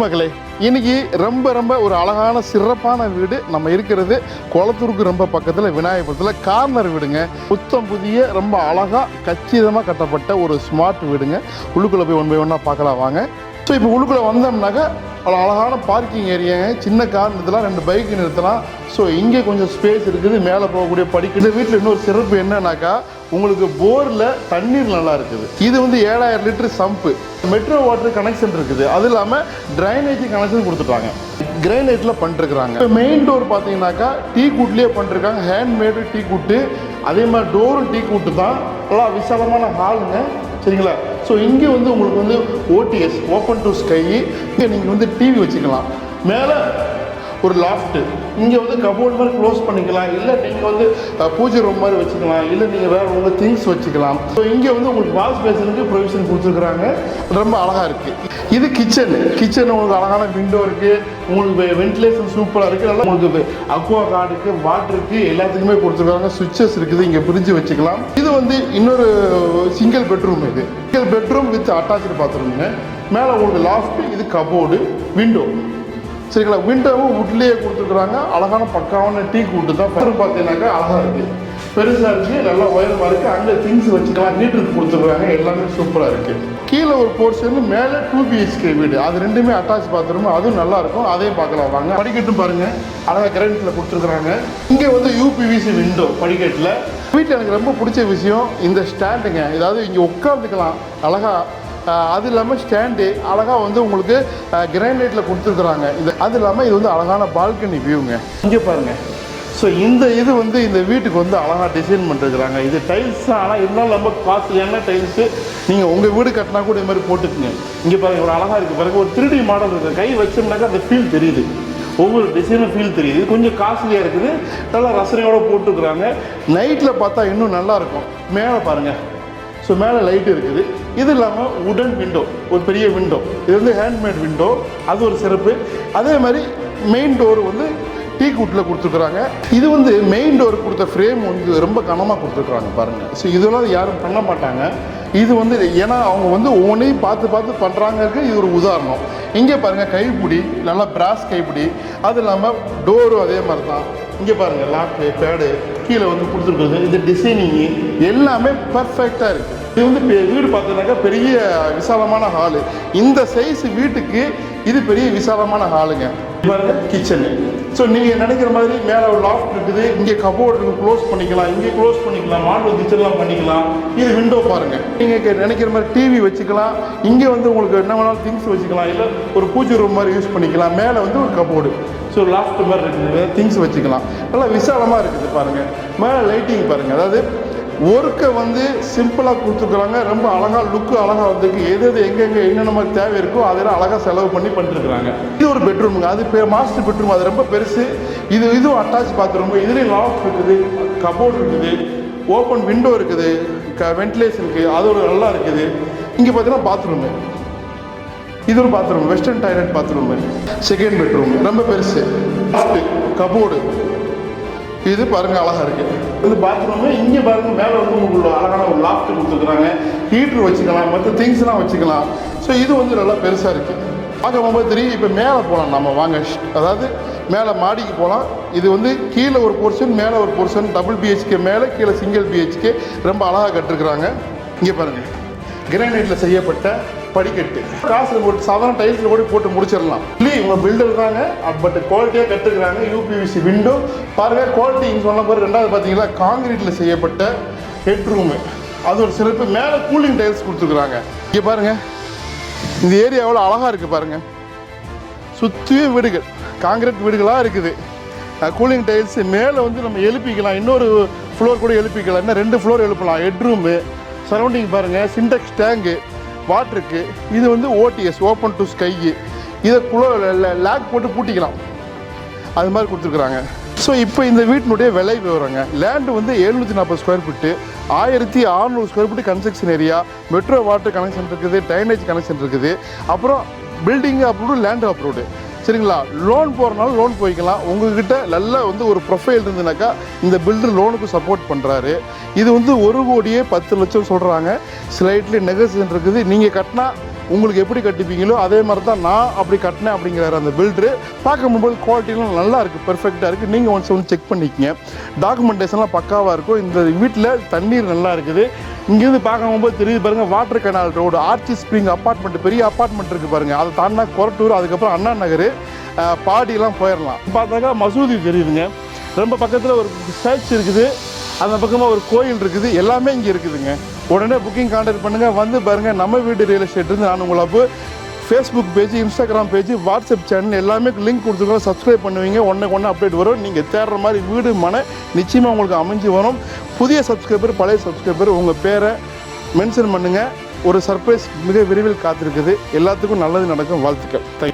மக்களே இன்னைக்கு ரொம்ப ரொம்ப ஒரு அழகான சிறப்பான வீடு நம்ம இருக்கிறது. குளத்தூருக்கு ரொம்ப பக்கத்தில் விநாயகபுரத்தில் கார்னர் வீடுங்க. புத்தம் புதிய ரொம்ப அழகாக கச்சிதமாக கட்டப்பட்ட ஒரு ஸ்மார்ட் வீடுங்க. உள்ளுக்குள்ளே போய் ஒன் பை ஒன்னாக பார்க்கலாம் வாங்க. ஸோ இப்போ உள்ளுக்குள்ளே வந்தோம்னாக்கா பல அழகான பார்க்கிங் ஏரியாங்க சின்ன கார் நிறுத்தலாம் ரெண்டு பைக் நிறுத்தலாம். ஸோ இங்கே கொஞ்சம் ஸ்பேஸ் இருக்குது மேலே போகக்கூடிய படிக்க வீட்டில் இன்னொரு சிறப்பு என்னன்னாக்கா உங்களுக்கு போரில் தண்ணீர் நல்லா இருக்குது. இது வந்து ஏழாயிரம் litre sump metro water connection இருக்குது. அது இல்லாமல் ட்ரைனேஜ் கனெக்ஷன் கொடுத்துட்டாங்க. கிரைனைட்டில் பண்ணிருக்கிறாங்க. இப்போ மெயின் டோர் பார்த்தீங்கன்னாக்கா டீ கூட்லேயே பண்ணிருக்காங்க. ஹேண்ட்மேடு டீ கூட்டு. அதே மாதிரி டோரும் டீ கூட்டு தான். நல்லா விசாலமான ஹாலுங்க சரிங்களா? ஸோ இங்கே வந்து உங்களுக்கு வந்து ஓடிஎஸ் ஓப்பன் டு ஸ்கை இங்கே நீங்கள் வந்து டிவி வச்சுக்கலாம். மேலே ஒரு லாஃப்ட்டு இங்கே வந்து கபோர்ட் மாதிரி க்ளோஸ் பண்ணிக்கலாம். இல்லை நீங்கள் வந்து பூஜை ரூம் மாதிரி வச்சுக்கலாம். இல்லை நீங்கள் வேறு உங்கள் திங்ஸ் வச்சுக்கலாம். ஸோ இங்கே வந்து உங்களுக்கு வாஷ் பேசனுக்கு ப்ரொவிஷன் கொடுத்துருக்குறாங்க. ரொம்ப அழகாக இருக்குது இது கிச்சன் கிச்சன் உங்களுக்கு அழகான விண்டோ இருக்குது உங்களுக்கு வென்டிலேஷன் சூப்பராக இருக்குது நல்லா உங்களுக்கு அக்வா கார்டுக்கு வாட்டருக்கு எல்லாத்துக்குமே கொடுத்துருக்காங்க. சுவிட்சஸ் இருக்குது. இங்கே பிரிஞ்சு வச்சுக்கலாம். இது வந்து இன்னொரு சிங்கிள் பெட்ரூம் இது. சிங்கிள் பெட்ரூம் வித் அட்டாச்சு பாத்ரூமுங்க மேலே உங்களுக்கு லாஃப்ட் இது கபோர்டு விண்டோ சரிங்களா? விண்டோவும் உட்லேயே கொடுத்துருக்குறாங்க. அழகான பக்காவான டீ கூட்டு தான். பெரு பார்த்தீங்கன்னாக்கா அழகாக இருக்குது பெருசாக இருக்குது நல்லா உயரமாக இருக்குது அங்கே திங்ஸ் வச்சுக்கலாம். நீட்டுக்கு கொடுத்துருக்காங்க. எல்லாமே சூப்பராக இருக்குது கீழே ஒரு போர்ஷன் மேலே டூ பிஹெச்கே வீடு. அது ரெண்டுமே அட்டாச் பாத்ரூம் அதுவும் நல்லாயிருக்கும் அதையும் பார்க்கலாம் வாங்க. படிக்கட்டும் பாருங்கள் அழகாக கிரண்டில் கொடுத்துருக்குறாங்க. இங்கே வந்து யூபிவிசி விண்டோ படிக்கட்டில். வீட்டில் எனக்கு ரொம்ப பிடிச்ச விஷயம் இந்த ஸ்டாண்டுங்க ஏதாவது இங்கே உட்காந்துக்கலாம் அழகாக அது இல்லாமல் ஸ்டாண்டு அழகாக வந்து உங்களுக்கு கிரானைட்டில் கொடுத்துருக்குறாங்க. இது அது இல்லாமல் இது வந்து அழகான பால்கனி வியூங்க. இங்கே பாருங்கள் ஸோ இந்த இது வந்து இந்த வீட்டுக்கு வந்து அழகாக டிசைன் பண்ணிருக்கிறாங்க. இது டைல்ஸ் தான் ஆனால் இருந்தாலும் ரொம்ப காஸ்ட்லியான டைல்ஸு நீங்கள் உங்கள் வீடு கட்டினா கூட இது மாதிரி போட்டுக்குங்க. இங்கே பாருங்க ஒரு அழகாக இருக்குது பாருங்கள் ஒரு திருடி மாடல் இருக்குது கை வச்சோம்னாக்கா அந்த ஃபீல் தெரியுது. ஒவ்வொரு டிசைனும் ஃபீல் தெரியுது. கொஞ்சம் காஸ்ட்லியாக இருக்குது. நல்லா ரசனையோடு போட்டுருக்குறாங்க. நைட்டில் பார்த்தா இன்னும் நல்லாயிருக்கும் மேலே பாருங்கள் ஸோ மேலே லைட் இருக்குது. இது இல்லாமல் உடன் விண்டோ ஒரு பெரிய விண்டோ இது வந்து ஹேண்ட்மேட் விண்டோ அது ஒரு சிறப்பு. அதே மாதிரி மெயின் டோர் வந்து டீ கூட்டில் கொடுத்துருக்குறாங்க. இது வந்து மெயின் டோர் கொடுத்த ஃப்ரேம் வந்து ரொம்ப கனமாக கொடுத்துருக்குறாங்க பாருங்கள் ஸோ இதெல்லாம் யாரும் பண்ண மாட்டாங்க. இது வந்து ஏன்னா அவங்க வந்து ஒவ்வொன்றையும் பார்த்து பார்த்து பண்ணுறாங்கிறது இது ஒரு உதாரணம். இங்கே பாருங்கள் கைப்பிடி நல்லா பிராஸ் கைப்பிடி. அது இல்லாமல் டோரும் அதே மாதிரி தான். இங்கே பாருங்கள் லாக்கு பேடு கீழே வந்து கொடுத்துருக்குறது. இது டிசைனிங்கு எல்லாமே பர்ஃபெக்டாக இருக்குது இது வந்து பெ- வீடு பார்த்தீங்கன்னாக்கா பெரிய விசாலமான ஹாலு இந்த சைஸ் வீட்டுக்கு இது பெரிய விசாலமான ஹாலுங்க பாருங்க கிச்சனு ஸோ நீங்கள் நினைக்கிற மாதிரி மேலே ஒரு லாஃப்ட் இருக்குது. இங்கே கபோர்டு க்ளோஸ் பண்ணிக்கலாம். இங்கே க்ளோஸ் பண்ணிக்கலாம். மாடல் கிச்சன்லாம் பண்ணிக்கலாம். இது விண்டோ பாருங்கள் நீங்கள் நினைக்கிற மாதிரி டிவி வச்சுக்கலாம். இங்கே வந்து உங்களுக்கு என்ன வேணாலும் திங்ஸ் வச்சுக்கலாம். இல்லை ஒரு பூஜை ரூம் மாதிரி யூஸ் பண்ணிக்கலாம். மேலே வந்து ஒரு கபோர்டு ஸோ லாஃப்ட் மாதிரி இருக்குது. திங்ஸ் வச்சுக்கலாம். நல்லா விசாலமாக இருக்குது பாருங்கள் மேலே லைட்டிங் பாருங்கள் அதாவது ஒர்க்கை வந்து சிம்பிளாக கொடுத்துருக்குறாங்க. ரொம்ப அழகாக லுக்கு அழகாக வந்திருக்கு. எது எது எங்கெங்கே என்னென்ன மாதிரி தேவை இருக்கோ அதெல்லாம் அழகாக செலவு பண்ணி பண்ணிருக்கிறாங்க. இது ஒரு பெட்ரூமுங்க அது பெ மாஸ்டர் பெட்ரூம் அது ரொம்ப பெருசு. இது இதுவும் அட்டாச் பாத்ரூம் இதுலேயும் லாஃப்ட் இருக்குது கபோர்டு இருக்குது ஓப்பன் விண்டோ இருக்குது க வென்டிலேஷனுக்கு அது ஒரு நல்லா இருக்குது. இங்கே பார்த்தீங்கன்னா பாத்ரூமு இது ஒரு bathroom western toilet bathroom second bedroom ரொம்ப பெருசு. கபோர்டு இது பாருங்க அழகா இருக்கு. இது பாத்ரூம் இங்க பாருங்க மேல வந்து அழகான ஒரு லாஃப்ட் கொடுத்துருக்காங்க ஹீட்டர் வச்சுக்கலாம் மற்ற திங்ஸ்லாம் வச்சுக்கலாம். ஸோ இது வந்து நல்லா பெருசா இருக்கு. பார்க்க போகும்போது தெரியும் இப்போ மேலே போகலாம் நம்ம வாங்க. அதாவது மேலே மாடிக்கு போகலாம் இது வந்து கீழே ஒரு போர்ஷன் மேலே ஒரு போர்ஷன் டபுள் பிஹெச்கே மேலே கீழே சிங்கிள் பிஹெச்கே ரொம்ப அழகாக கட்டிருக்கிறாங்க. இங்கே பாருங்கள் கிரானைட்டில் செய்யப்பட்ட படிக்கட்டு. காசு போட்டு சாதாரண டைல்ஸில் கூட போட்டு முடிச்சிடலாம். இல்லை இவங்க பில்டர் இருக்காங்க பட் குவாலிட்டியாக கட்டுக்கிறாங்க யூபிவிசி விண்டோ பாருங்க குவாலிட்டி இங்கே சொன்ன பிறகு ரெண்டாவது பார்த்தீங்கன்னா காங்கிரீட்டில் செய்யப்பட்ட ஹெட்ரூமு அது ஒரு சிறப்பு மேலே கூலிங் டைல்ஸ் கொடுத்துருக்குறாங்க. இங்கே பாருங்கள் இந்த ஏரியா எவ்வளோ அழகாக இருக்குது பாருங்கள் சுற்றியும் வீடுகள். காங்கிரீட் வீடுகளாக இருக்குது. கூலிங் டைல்ஸ் மேலே வந்து நம்ம எழுப்பிக்கலாம். இன்னொரு ஃப்ளோர் கூட எழுப்பிக்கலாம். இன்னும் ரெண்டு ஃப்ளோர் எழுப்பலாம். ஹெட்ரூமு சரௌண்டிங் பாருங்கள் சிண்டெக்ஸ் டேங்கு வாட்டருக்கு இது வந்து ஓடிஎஸ் ஓப்பன் டு ஸ்கையு இதை குளோ லேக் போட்டு பூட்டிக்கலாம். அது மாதிரி கொடுத்துருக்குறாங்க. ஸோ இப்போ இந்த வீட்டினுடைய விலை விவரங்க. லேண்டு வந்து எழுநூற்றி நாற்பது ஸ்கொயர் ஃபீட்டு ஆயிரத்தி அறநூறு square feet construction area metro water connection இருக்குது ட்ரைனேஜ் கனெக்ஷன் இருக்குது. அப்புறம் பில்டிங் அப்ரூவ்டு லேண்ட் அப்ரூவ்டு சரிங்களா? லோன் போகிறனால லோன் போய்க்கலாம். உங்ககிட்ட நல்ல வந்து ஒரு ப்ரொஃபைல் இருந்துனாக்கா இந்த பில்டர் லோனுக்கு சப்போர்ட் பண்ணுறாரு இது வந்து ஒரு கோடியே பத்து லட்சம் சொல்கிறாங்க ஸ்லைட்லி நெகோசியேஷன் இருக்குது. நீங்கள் கட்டினா உங்களுக்கு எப்படி கட்டிப்பீங்களோ அதே மாதிரி தான் நான் அப்படி கட்டினேன் அப்படிங்கிறாரு அந்த பில்டரு பார்க்க மொபைல் குவாலிட்டிலாம் நல்லா இருக்குது பெர்ஃபெக்டாக இருக்குது நீங்கள் ஒன்ஸ் ஒன்று செக் பண்ணிக்கங்க. டாக்குமெண்டேஷன்லாம் பக்காவாக இருக்கும். இந்த வீட்டில் தண்ணீர் நல்லா இருக்குது. இங்கேருந்து பார்க்கும்போது தெரியுது பாருங்கள் வாட்டர் கெனால் ரோடு ஆர்ச்சி ஸ்ப்ரிங் அப்பார்ட்மெண்ட் பெரிய அப்பார்ட்மெண்ட் இருக்குது பாருங்கள் அதை தாண்டினா கொரட்டூர் அதுக்கப்புறம் அண்ணா நகர். அஹ், பாடியெல்லாம் போயிடலாம் பார்த்தாக்கா மசூதி தெரியுதுங்க. ரொம்ப பக்கத்தில் ஒரு சர்ச் இருக்குது. அந்த பக்கமாக ஒரு கோயில் இருக்குது. எல்லாமே இங்கே இருக்குதுங்க. உடனே புக்கிங் கான்டாக்ட் பண்ணுங்கள் வந்து பாருங்கள் நம்ம வீடு ரியல் எஸ்டேட்லேருந்து நான் உங்களை அப்போ Facebook page Instagram page WhatsApp channel எல்லாமே லிங்க் கொடுத்துருக்கோம். சப்ஸ்கிரைப் பண்ணுவீங்க. ஒன்று ஒன்று அப்டேட் வரும். நீங்கள் தேடுற மாதிரி வீடு மன நிச்சயமாக உங்களுக்கு அமைஞ்சு வரும். புதிய சப்ஸ்கிரைபர் பழைய சப்ஸ்கிரைபர் உங்கள் பேரை மென்ஷன் பண்ணுங்கள் ஒரு சர்ப்ரைஸ் மிக விரைவில் காத்திருக்குது. எல்லாத்துக்கும் நல்லது நடக்கும். வாழ்த்துக்கள். தேங்க்